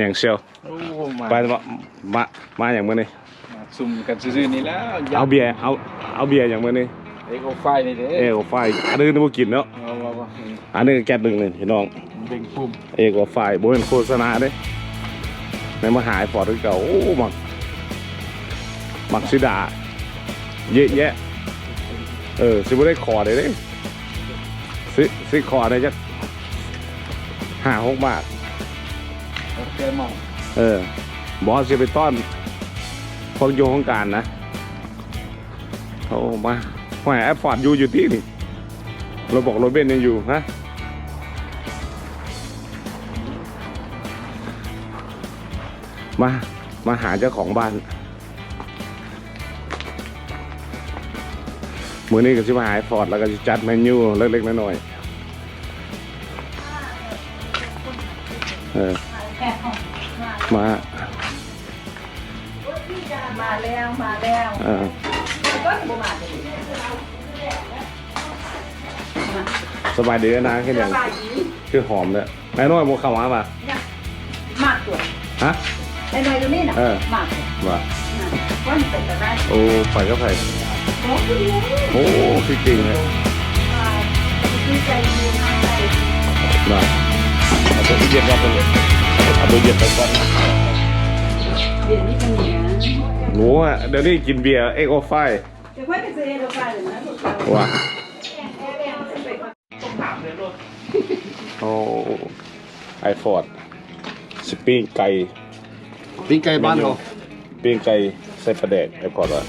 อย่างเชียวโอ้มาไปมามามาอย่างมื้อนี้มาซุ่มกันซื่อๆนี่แล้วเอาเบียร์เอาเอาเบียร์อย่างมื้อนี้เอ็กโอไฟนี่เด้เอโอไฟอันนี้นึกว่ากินเนาะเอาว่าว่าอันนี้แก๊สหนึ่งเลยพี่น้องเบ่งปุ่มเอกว่าไฟบ่เป็นโฆษณาเด้ในมาหายฟอร์ดคือเก่าโอ้มักมักซิดาเยอะแยะเออสิบ่ได้ขอได้เด้สิสิขอได้จักห้าหกบาท โอเมาเออบอสจะไปต้อนพวกโยงของการนะโอ้มาแหมแอปฟอร์ดอยู่อยู่ที่นี่เราบอกรถเบนซ์ยังอยู่ฮะมา มาหาเจ้าของบ้านมือนี้ก็จะมาหาฟอร์ดแล้วก็จะจัดเมนูเล็กๆน้อยๆเออ เออก็บ่มาเลยสบายดีนะแค่สอย่างบายดีคือหอมเนี่ยนายน้อยโมเข้ามาป่ะมากตัวฮะไอ้หน่อยอยู่นี่น่ะเออมากว่าว่ามันเป็นอะไรโอ้ไปก็ไปโอ้ยโอ้คือจริงเลยดีใจดีมากเลยว่าเอาตัวเย็นก็ไปเลยเอาตัวเย็นไปก่อนเดี๋ยวนี้เป็นเหนีย หนูอะเดี๋ยวนี้กินเบียร์เอ็กโอไฟเดี๋ยวค่อยไปซื้อเอโรไฟเลยนะลูกเราว่าโอ้ไอฟอร์ดสปิ้งไก่ปิ้งไก่บ้านเขาปิ้งไก่ใส่ปลาแดกไอฟอร์ดว่า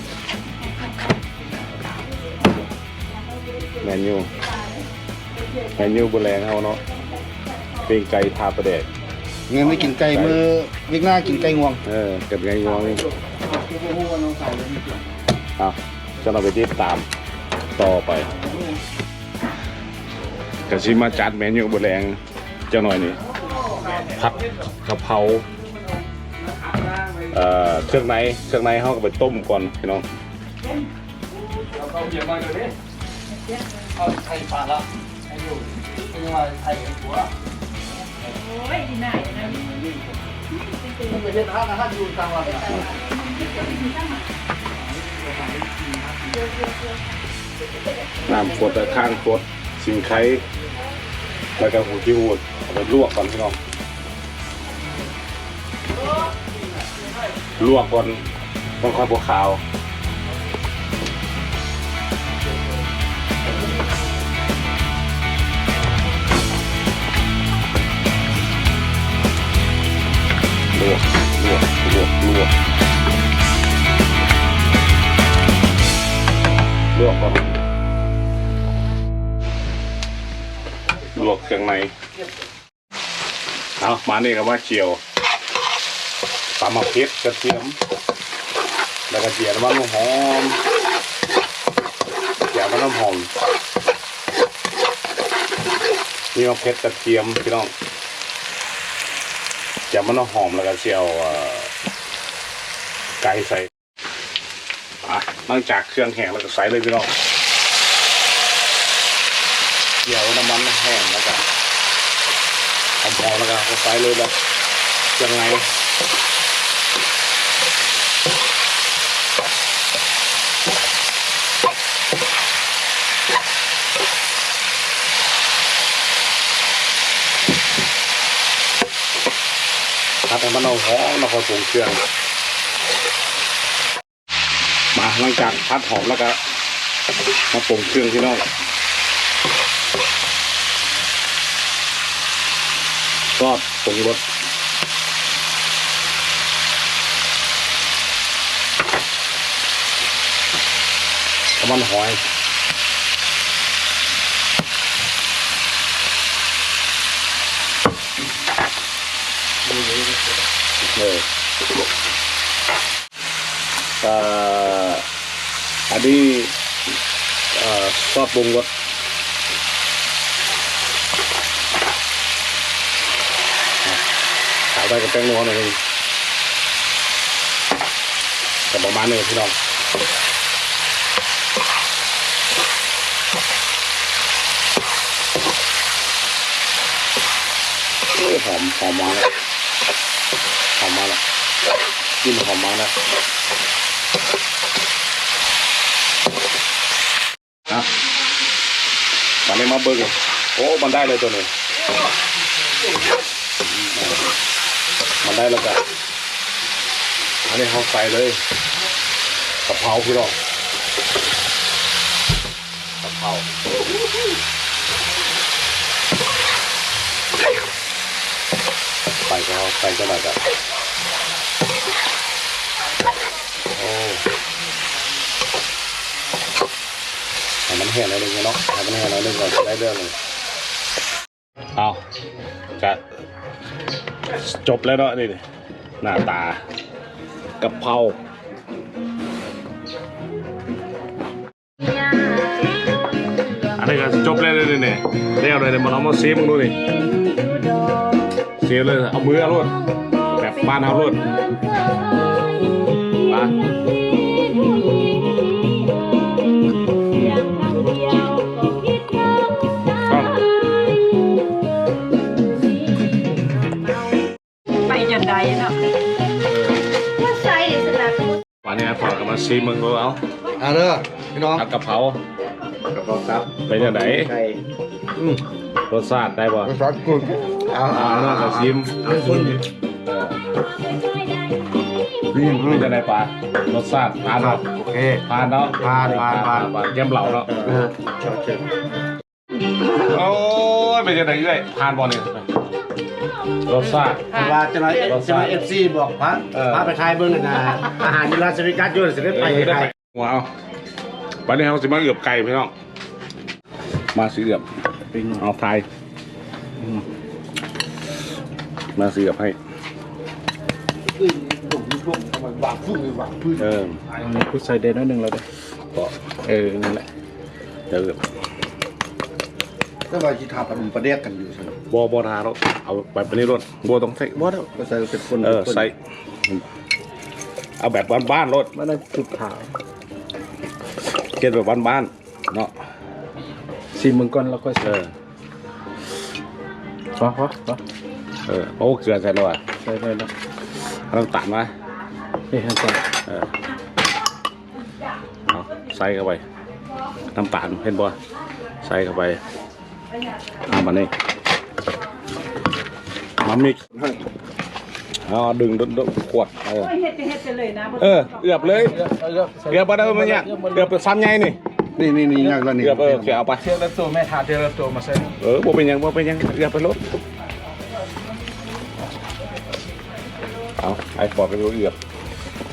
แมนยูแมนยูบุแรงเขาเนาะปิ้งไก่ทาปลาแดก เงินไม่กินไก่มือวิกหน้ากินไก่งวงเออเกิดไงงวงนี่เอาจะเราไปติดตามต่อไปกะชิมาจัดเมนูบุแรงเจ้าหน่อยนี่ผัดกะเพราเอ่อเครื่องในเครื่องในเขาก็ไปต้มก่อนพี่น้องเอาเข้าเบียร์มาเลยเด้เอาไทยปลาละให้อยู่ไม่ว่าไทยหัว โอ้ยดีหนนะไปเฮ็ดอาหารอยู่กลางวันน้ำขวดแต่ข้างขวดสิงไข่แล้วก็หูที่หูดเอาไปลวกก่อนพี่น้องลวกก่อนมันค่อยบวขาว ลวกลวกลวกลวกลวกก่อนลวกเครื่องในเอามานี่ก็ว่าเจียวตำมะเขือกระเทียมแล้วก็เจียวน้ำมันหอมเจียวน้ำหอมนี่มะเขือกระเทียมพี่น้อง จะมันหอมแล้วก็เจียวไก่ใส่อะหลังจากเครื่องแห้งแล้วก็ใส่เลยพี่น้องเจียวน้ำมันแห้งแล้วก็หอมๆแล้วก็ใส่เลยแบบเครื่องในถ้าแต่มันเอา หอมแล้วก็ปรุงเครื่อง มาหลังจากพัดหอมแล้วก็มาปรุงเครื่องพี่น้องก็ปรุงรสน้ำมันหอยเออเอ่ออันนี้เอ่อซอสปรุงรสข กลินหอมมาแล้วอะตอนนี้มาเบิกโอ้มันได้เลยตัวนี้มันได้แล้วกันอันนี้เขาใส่เลยกะเพราพี่น้องกะเพราใส่ก็ใส่ก็ได้กันโอ้ ให้มันแห้งหน่อยนึงเนาะให้มันแห้งหน่อยนึงก่อนจะได้เรื่องหนึงเอาจะจบแล้วเนาะนี่หน้าตากะเพราอันนี้ก็จบแล้วเนี่เนี่ยเรียกอะไรเนี่ยมาลองมาซีมึงดูนี่ซีเลยเอามือเอารวดแบบบ้านเอารวด ไปจนใดเนาะวันนี้พอกับมาซีมึงดูเอาอะเด้อพี่น้องผัดกะเพรากะเพราครับเป็นยังไงไก่อืมรสชาติได้ป่ะรสชาติกุดเอาอ่าเนื้อกับซิมเอาคนเออ นี่เป็นยังไงป่ะรสชาติผ่านครัเนาะบโอเคผ่านเนาะผ่านผ่านผ่านผ่าน แก้มเหล่าเนาะเออโอเคโอ้ยเป็นยังไงเอ้ยผ่านบอลเนี่ยรสชาติ ว่าจะน้อยจะน้อยเอฟซีบอกพระเออ พระไปทายเบิ้งหน่อยนะอาหารมีราชวิกัสอยู่สิได้ไปเออได้ไทไปยว้าววันนี้เราจะมาเอือบไก่พี่น้อง มาซื้อเอือบเอาไทยอืมมาซื้อเอือบให้ วางพึ่งวางพึ่งเออพุทใส่เดนนิดนึงแล้วเด้อก็เออนั่นแหละเดี๋ยวเอือบก็ว่าจิทาปนุมประเดียกกันอยู่ใช่ไหมบัวบัวทารถเอาแบบนี้รถบัวต้องใส่บัวเด้อก็ใส่เป็นคนเออใส่เอาแบบบ้านๆรถมันน่าจุดขาวเก็บแบบบ้านๆเนาะซีมึงก่อนแล้วก็เอใส่อพอพอพอเออโอ้เกลือใส่แล้วอะใส่ได้แล้วเอาน้ำตาลมา เฮ้ยฮันใส่เออเอาใส่เข้าไปน้ำตาลเห็นบ่ใส่เข้าไปเอามานี่มามิกซ์เอาดึงดึงดึงขวดเออโอ้ยเฮ็ดไปเฮ็ดไปเลยนะเออเอือบเลยเอือบมาได้มั้ยเนี่ยเอือบไปซ้ำไงนี่นี่นี่นี่ยากแล้วนี่เอือบเออโอเคเอาไปเทียบแล้วตัวแม่ทาเทียบแล้วตัวมาใส่เออบ่เป็นหยังบ่เป็นหยังเอือบไปรถเอาไอ้ปอดไปดูเอือบ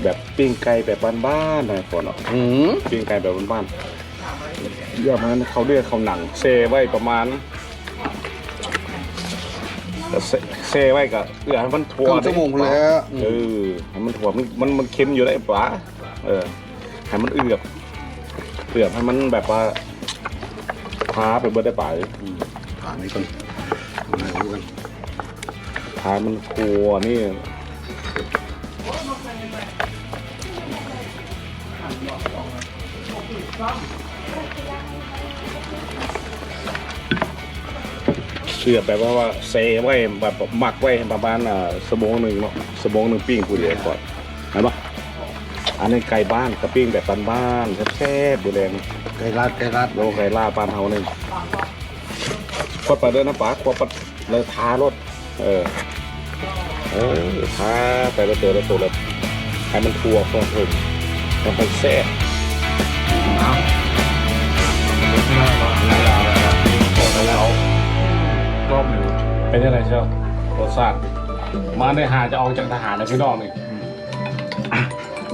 แบบปิ้งไก่แบบบ้านๆหน่อยปอดเนาะอืมปิ้งไก่แบบบ้านๆเยอะมันเขาเรียกเขาหนังเซไว้ประมาณเซเซไว้ก็เอื้อให้มันทั่วครึ่งชั่วโมงแล้วเออให้มันถั่วมันมันมันเค็มอยู่ได้ปะเออให้มันเอือบเอือบให้มันแบบว่าพาไปเบิดได้ป่ะผ่านนี้ก่อนมาดูกันพามันทั่วนี่ เสือบแบบว่าเซไว้แบบหมักไว้ประมาณสมงหนึ่งเนาะสมงหนึ่งปิ้งกูเดียวก่อนเห็นปะอันนี้ไก่บ้านกระปิ้งแบบบ้านๆแซ่บๆดูแลไก่รัดไก่รัดโลไก่ล่าปานเฮาหนึ่งกดไปเดินน้ำปลากดไปเลยทารถ เออ เออทาไปแล้วเจอแล้วตัวแล้วให้มันทัวพอถึงแล้วไปแซ่บเอาแล้ว รอบหนึ่งเป็นยังไงเชียวรสชาติมาในหาจะออกจากทหารนะพี่น้องนี่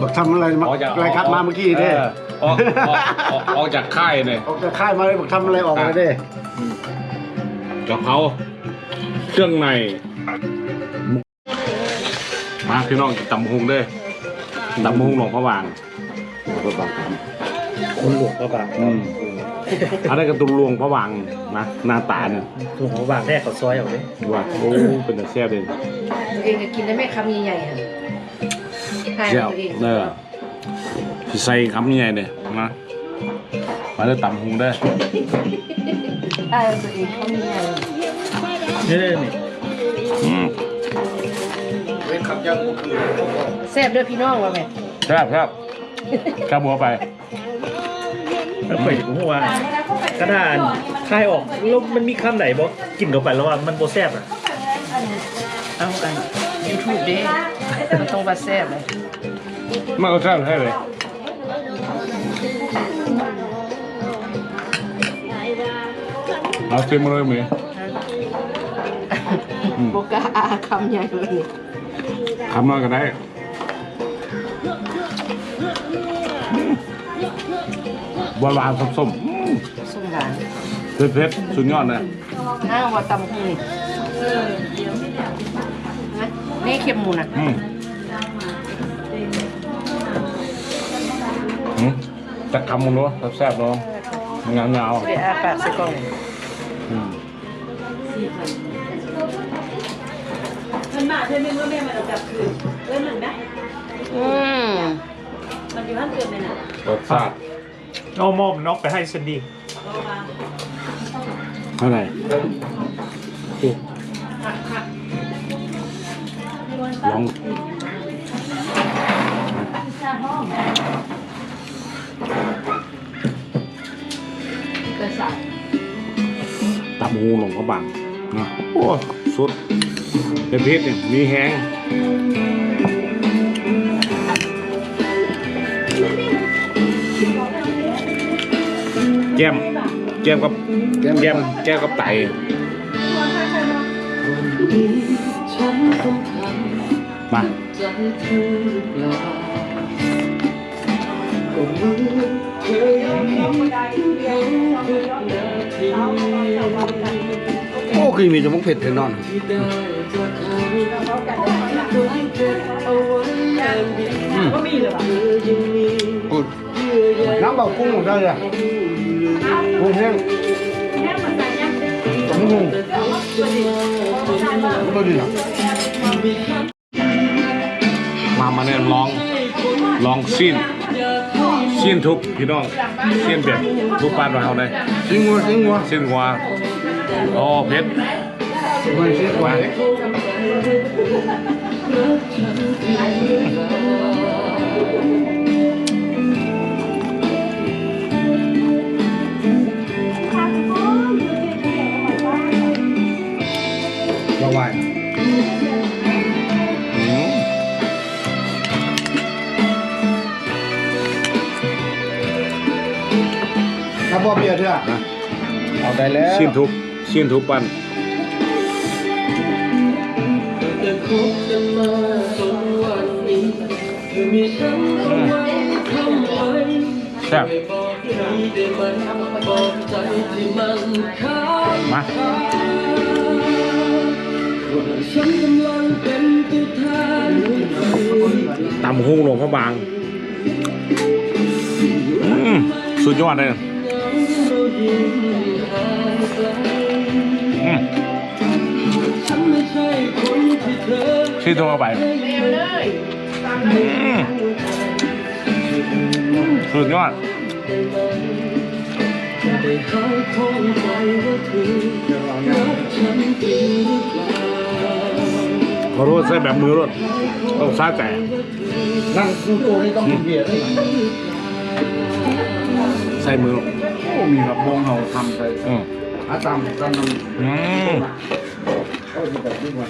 บอกทำอะไรมาออกจากอะไรครับมาเมื่อกี้เด้อออกออกออกออกจากค่ายเนี่ยออกจากค่ายมาเลยบอกทำอะไรออกมาเด้กะเพราเครื่องในมาพี่น้องตำหุงเด้อตำหุงหลวงพระวาง คุณหลวงพระบางอืมอันนี้นก็ตุนหลวงพระวางนะหน้าตาเนี่ยหลวงพระบางแรกเขาซอยเอาเลยว่าโอ้เป็นแต่แซ่บเลยตัวเองจะกินได้ไหมคำใหญ่ๆอะทายแซ่บตัวเองเด้อสิใส่คำใหญ่เนี่ยนะมาเด้อตำหุงเด้อทายตัวเองคำใหญ่นี่นี่นี่อืมขับยังก็คือเขาบอกแซ่บเด้อพี่น้องว่าแม่ครับครับครับหัวไป แล้วข่อยผมว่ากระดานคายออกแล้วมันมีคำไหนบอกกินเข้าไปแล้วว่ามันโบแซ่บอะเอาอันยูทูบเด้มันต้องว่าแซ่บเลยมันก็แซ่บใช่เลยเอาชิมมาเลยมีอืมโบกล้าอาคำใหญ่เลยนี่คำน้อยก็ได้ หวานหวานๆส้มส้มหวานๆเผ็ดๆสุดยอดเลยอ้าวว่าตำหูนี่นะนี่เค็มหมูน่ะอืมอืมจะคำมึงเนาะแซ่บๆเนาะงามยาวเดี๋ยวอาปากใส่กล่องๆอืมมันมาเธอนึงว่าแม่มันเอากลับคืนเรื่องหนึ่งนะอืมมันอยู่ห้างเกินไปน่ะรสชาติ เอาหมอมนอกไปให้ซันดี้เท่าไหร่ลองกระสับตับงูหลงกระบังนะโอ้สุดเป็นพิษเนี่ยมีแห้ง แก้ม แก้มกับแก้ม แก้มแก้มกับไตมาโอ้คือมีจมูกเผ็ดเทนอนก็มีเลยว่ะกูน้ำเบากุ้งได้เลยกุ้งแห้งแค่มันใส่ยังจมูกกุ้งตัวดีนะมามาเนี่ยลองลองซีนซีนทุกพี่น้องซีนแบบทุกบ้าเราเลยสิงหัวสิงหัวซีนหัวอ๋อเพชรไม่ใช่กว่ ถ้าบ่เบียร์เถอะเอาได้แล้วซีนทุกซีนทุกปั้นแซ่บมาตำหุ้งหลวงพระบางอืมสุดยอดเลย อืมชื่อตัวเข้าไปเร็วเลยอืมสุดยอดขอโทษใส่แบบมือรถต้องซาแต่นั่งคู่โตนี่ต้องกินเบียร์ด้วยใส่มือโอ้ มีครับวงเฮาทำไปอืมอาตามตามนั้นอืมก็จะแบบนี้ว่า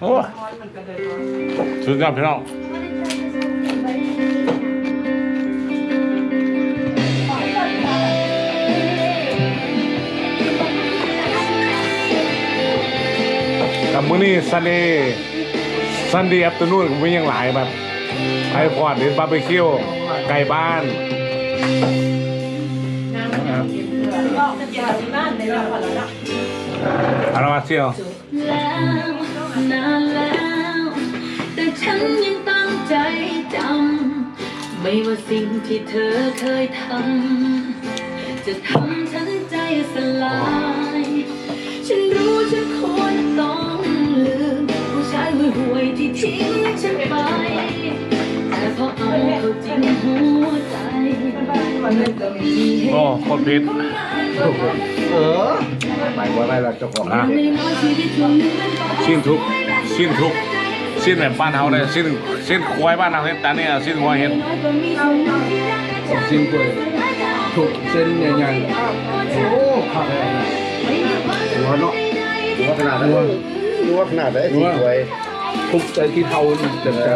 โอ้สุดยอดพี่น้องกับมื้อนี้ซันเดย์ซันเดย์อัปเตอร์นูนก็มีอย่างหลายแบบไอพอดเดินบาร์บีคิวไก่บ้านก็จะเจ อานในเราก่อนแล้วนะมาเซียวแล้วนานแล้ว แต่ฉันยังตั้งใจจำ ไม่ว่าสิ่งที่เธอเคยทำ จะทำฉันใจสลาย ฉันรู้ฉันควรต้องลืม ผู้ชายห่วยๆที่ทิ้งฉันไป แต่พอเอาเข้าจริงหัวใจมันก็มีเหโอ้ตุโคตรพิษเออหมายว่าอะไรล่ะเจ้าของนะในน้อยชีวิตช่วงหนึ่งมันก็ชิ้นทุกไม่สิ้นทุกสิ้นแบบบ้านเฮาเลยสิ้นสิ้นควายบ้านเฮาเห็นแต่นี่สิ้นควายเห็นสิ้นกล้วยถูกเส้นใหญ่ๆโอ้ขาดอะไรหัวเนาะหัวขนาดนั้นหัวขนาดไหนสีสวย ทุกใจที่เท่าเต็มใจ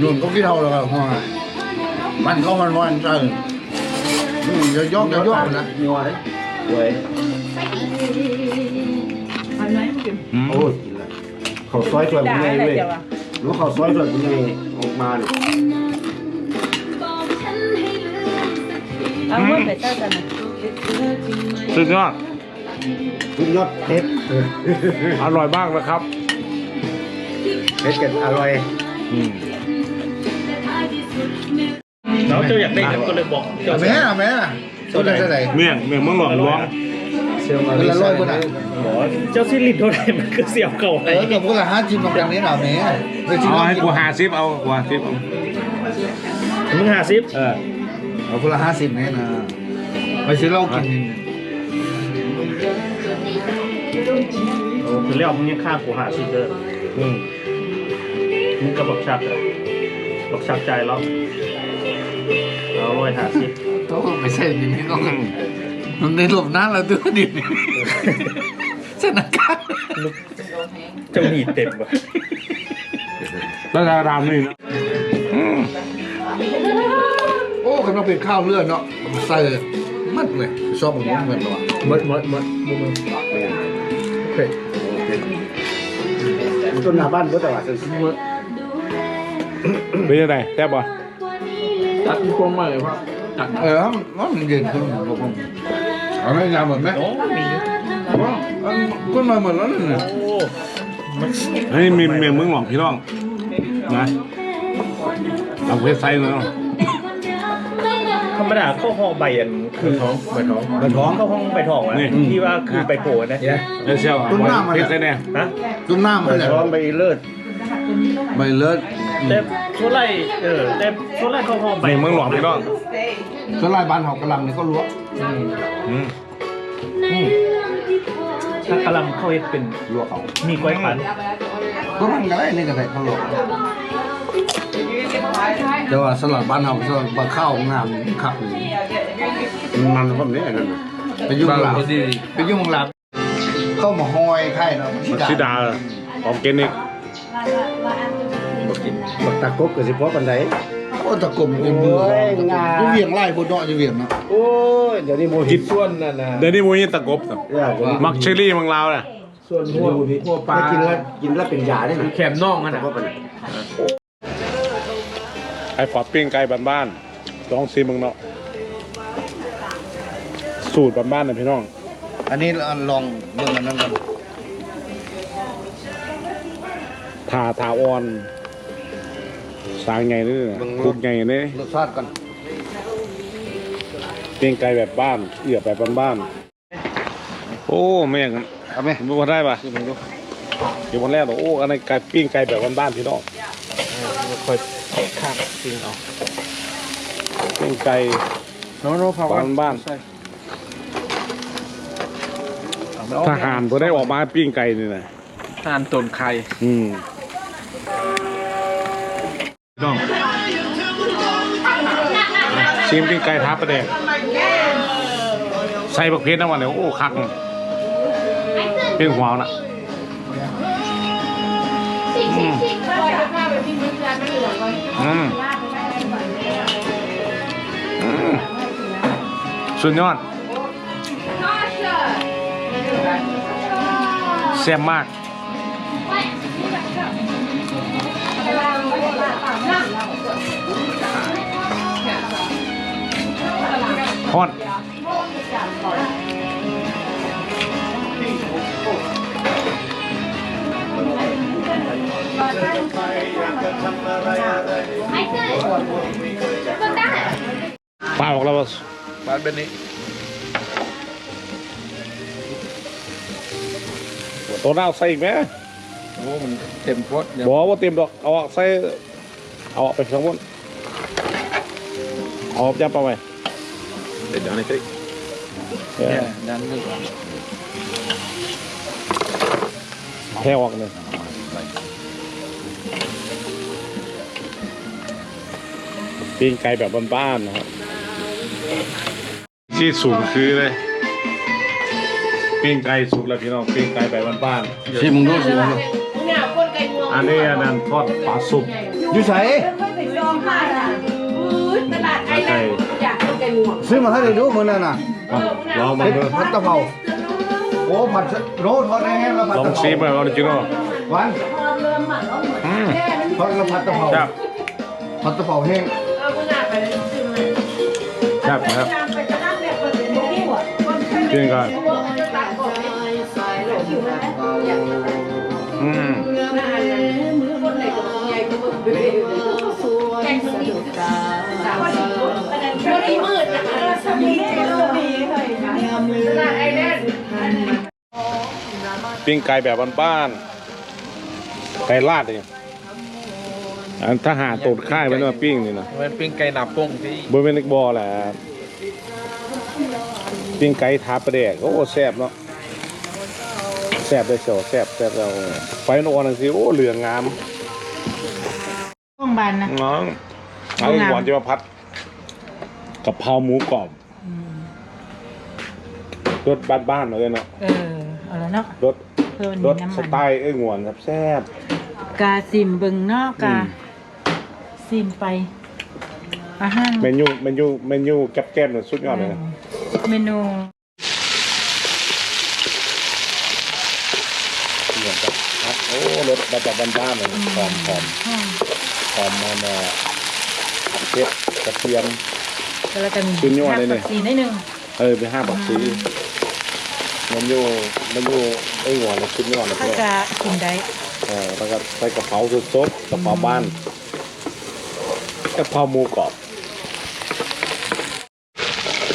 นุ่นก็ที่เท่าแล้วครับหัวมันก็มันวันใจจะยอกจะยอกนะนัวเลยสวยอันไหนมันเป็นโอ้ยเขาซอยสวยด่ามันใหญ่อะไรเว้ยเจ้าวะรู้เขาซอยสวยมันใหญ่ออกมาเนี่ยเอาเมื่อไปเจ้ากันนะสุดยอดทุกยอดเพชรอร่อยมากนะครับ เพชรกันอร่อยอืมแล้วเจ้าอยากได้เนี่ยก็เลยบอกเจ้าแม่แม่ตัวไหนตัวไหนเมี่ยงเมี่ยงเมืองหลวงหลวงคนละร้อยคนอะบอกเจ้าสิ้นลิ้นเท่าไหร่มันคือเสียวเก่าเออกับคนละห้าจิ้มตรงกลางนี้หน่อยแม่ไปจิ้มเอาให้กูหาซิปเอากูหาซิปเอามึงหาซิปเออเอาคนละห้าสิบนี่นะไปซื้อเหล้ากินโอ้คือแล้วมึงยังฆ่ากูหาซิปเด้ออืม มึงก็บอกชักเลยบอกชักใจแล้วเอาร้อยหาซิปต้องไปใส่ดินนี่ต้องมันในหลบน้าเราตัวดินสถานการณ์เจ้าหนีเต็มว่ะแล้วจะรามนี่นะอืมโอ้กำลังเป็นข้าวเลือดเนาะใส่มัดเลยชอบมันเหมือนตัวมัดมัดมัดมุมโอเคต้นหน้าบ้านก็แต่ว่าซื้อมัด เป็นยังไงแซ่บป่ะตัดกลมมาเลยครับเออมันเย็นขึ้นลงเอาไม่ยาวเหมือนไหมโอ้มีอยู่ว่าขึ้นมาเหมือนแล้วนี่โอ้มันเฮ้ยมีเมี่ยงเมืองหลวงพี่น้องนะเอาเพชรไซส์เนาะธรรมดาเข้าห้องใบอันคือท้องใบท้องมันท้องเข้าห้องใบทองอะที่ว่าคือใบโผล่นะเดี๋ยวเชี่ยวตุ้มหน้ามาเพเนี่ยชรไซส์เนี่ยฮะตุ้มหน้ามันเลยร้องไปเลิศใบเลิศแต่ โซไลเออแต่โซไลเข้าห้องใบเมี่ยงเมืองหลวงพี่น้องสลายบ้านหอกกำลังนี่ก็รู้อืมถ้ากำลังเข้าเฮ็ดเป็นรู้เขามีกล้วยขันก็มันก็ได้นี่ก็ได้เขาหลอกแต่ว่าสลัดบ้านเฮาสลัดบ้านข้าวงามคักเลยมันผมนี่นั่นไปยุ่งหลาบไปยุ่งหลาบเข้ามาห้อยไข่เนาะมักซิดาออร์แกนิก บักตะกบกับสิพ่อปันไดโอ้ตะกลมเป็นมือกูเวียงไล่พวกเนาะจะเวียงเนาะโอ้ยเดี๋ยวนี้โมหิตส่วนนั่นนะเดี๋ยวนี้มูยตะกบอยากมักเชอรี่เมืองลาวน่ะส่วนหัวหัวปลากินแล้วกินแล้วเป็นยาได้ไหมแคมน่องอะนะพ่อปันไดไอ้ปอดปิ้งไก่บ้านๆลองซิมึงเนาะสูตรบ้านๆนะพี่น้อง อันนี้ลองเรื่องมันนั่นกัน ทาทาอ่อน สางไงนี่นะคุกไงนี่รสชาติกันเปิ้งไก่แบบบ้านเอือบแบบบ้านๆโอ้แม่งเอาไหมรู้ว่าได้ปะเดี๋ยววันแรกเหรอโอ้อันนี้ไก่ปิ้งไก่แบบบ้านๆพี่น้องค่อยข้างจริงเอาปิ้งไก่น้โน้พอบ้านบ้านทหารพอได้ออกมาปิ้งไก่นี่นะทหานต้นไข่อืม น้องชิมปิ้งไก่ทับประเดี๋ยวใส่บักเพชรนะวันเดี๋ยวโอ้คักเพียงหัวน่ะอืมอืมสุดยอดแซ่บมาก ฮอนปลาออกแล้วบ่บ้านเป็นนี้ตัวหน้าใส่อีกไหม เต็มพดดบอกว่าเต็มดอกเอาใส่เอาไปข้างบนเอายับเอาไปเด็ดดันไอ้ติ๊เนี่ยดันไม่ก่แค่ออกเลยปิ้งไก่แบบบ้านๆนะครับที่สูงคือเลยปิ้งไก่สุกแล้วพี่น้องปิ้งไก่แบบบ้านๆชีมมึงดูสิมมึงดู อันนี้อันนั้นทอดปลาสุกอยู่ไสไปลองมาอะตลาดไอ้ไก่อยากกินไก่งวงซื้อมาให้ได้ดูมื้อนั้นน่ะอะลองมาเฮ็ดดูผัดกะเพราโอ้ผัดโรทอดแห้งๆแล้วผัดลองกะเพราซีมาลองจิโน่หวานอืมทอดแล้วผัดกะเพราครับผัดกะเพราแห้งเอาคุณอาไปซื้อมาครับครับไปจะนั่งแบบคนเป็นที่หัวคนกินก่อนตัดก่อนหิวไหมอยากอืม คนไหนก็ใหญ่ก็มึงแกงสนุกสามสิบคนช่วงนี้มืดนะสมีสมีเลยตลาดไอแลนด์ปิ้งไก่แบบบ้านๆไก่ลาดเองอันถ้าหาตูดค่ายไว้มาปิ้งนี่นะมันเป็นไก่หนาป้งที่บริเวณนักบอแหละปิ้งไก่ทาประเดกโอ้แซ่บเนาะ แซ่บได้เชียวแซ่บแซ่บเราไฟนวลนั่นสิโอ้เหลืองงามห้องบานนะ น้องไอ้งามหวานจะมาพัดกะเพราหมูกรอบรสบ้านๆเลยเนาะเออเอาละเนาะรสเพื่อมันรมีสน้ำสมันไตล์เอ้ยหวนครับแซ่บกาซิมเบิงเนาะกาอืมซิมไปอาหารเมนูเมนูเมนูแก้บๆเนี่ยสุดยอดเลยนะ เมนู เหมือนกับครับโอ้รสแบบบ้านๆเลยหอมหอมห้องหอมมันเอ่อเผ็ดกระเทียมแล้วก็มีชิ้นยอดเลยเนี่ยผักชีนิดนึงเออไปห้าบักซีมันอยู่มันอยู่ไอ้หัวเลยชุดยอดเลยถ้าเพื่อนจะกินได้เออแล้วก็ใส่กระเพราสดๆกระเพราบ้านกระเพราหมูกรอบ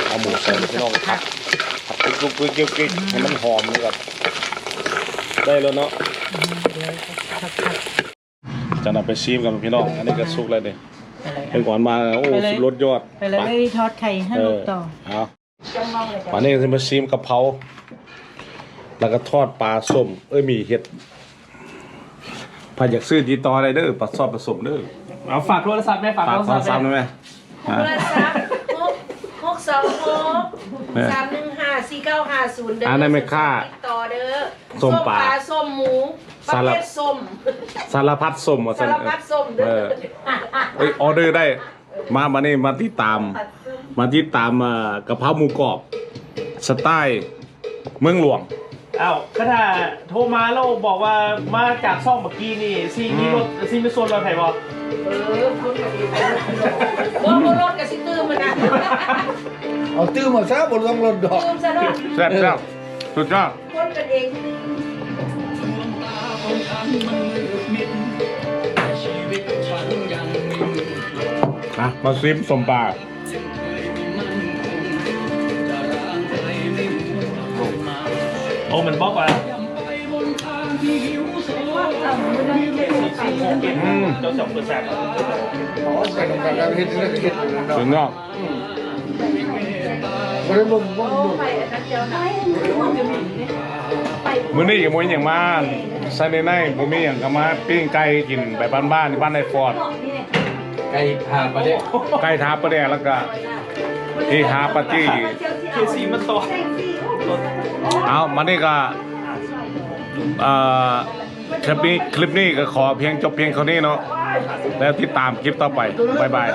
เอาหมูใส่พี่น้องผัดผัดกุ๊กกุ๊กกิ๊กกิ๊กให้มันหอมเลยครับได้แล้วเนาะเดี๋ยวพัก พักจะนำไปชิมกันพี่น้อง อันนี้ก็สุกแล้วเนี่ยไปเลยเป็นก่อนมาโอ้ไปเลยสุดรสยอดไปเลยเลยทอดไข่ให้เอลูอกต่อเอาวันนี้จะมาชิมกะเพราแล้วก็ทอดปลาส้ม เอ้ยมีเห็ดพาอยากซื้อดีต่ออะไรเด้อปลาซอบผสมเด้อเอาฝากโทรศัพท์ไหมฝากฝากโทรโทศัรพท์ศัพท์ไหมได้ไหมฮะโทรศัพท์หกหกสองหกเนี่ยสามหนึ่งห้าสี่เก้าห้าศูนย์เด้ออ่าอัได้ไหมค่า ติดต่อเด้อส้มปลา ส้มหมู ประสารเภทส้มสารพัดส้มอะสารพัดส้มเด้เอออเอ้ยออเดอร์ได้ มามานี่มาที่ตาม มาที่ตามอ่ากะเพราหมูกรอบสไตล์เมืองหลวง อ้าวก็ถ้าโทรมาแล้วบอกว่ามาจากซ่องเมื่อกี้นี่ซีมีรถซีมีโซนรถไผ่บอเออคนกับดีว่าบนรถกับซิตื้อมันนะเอาตื้อมาซะบ่ต้องรถดอกตื้อซะเนาะแซ่บแซ่บสุดยอดคนกันเอง นะมาซิมสมปลาโอ้มันบล็อกว่ะอืมเจ้าสองเปอร์เซ็นต์ไปทำการเฮ็ดเฮ็ดเฮ็ดสุดยอดบ่ได้บ่บ่โอ้บ่ไป อันนั้นเดียวนะไปมื้อนี้อย่ามวยอย่างมาใส่ในในผมมีอย่างก็มาปิ้งไก่กินแบบบ้านๆที่บ้านในฟอร์ดไก่ทาประเด็กไก่ทาปลาแดกแล้วก็ที่ทาปาจี้เคซีมันต่อเอามานี่ก็เอ่อคลิปนี้คลิปนี้ก็ขอเพียงจบเพียงเท่านี้เนาะแล้วติดตามคลิปต่อไป บ๊ายบาย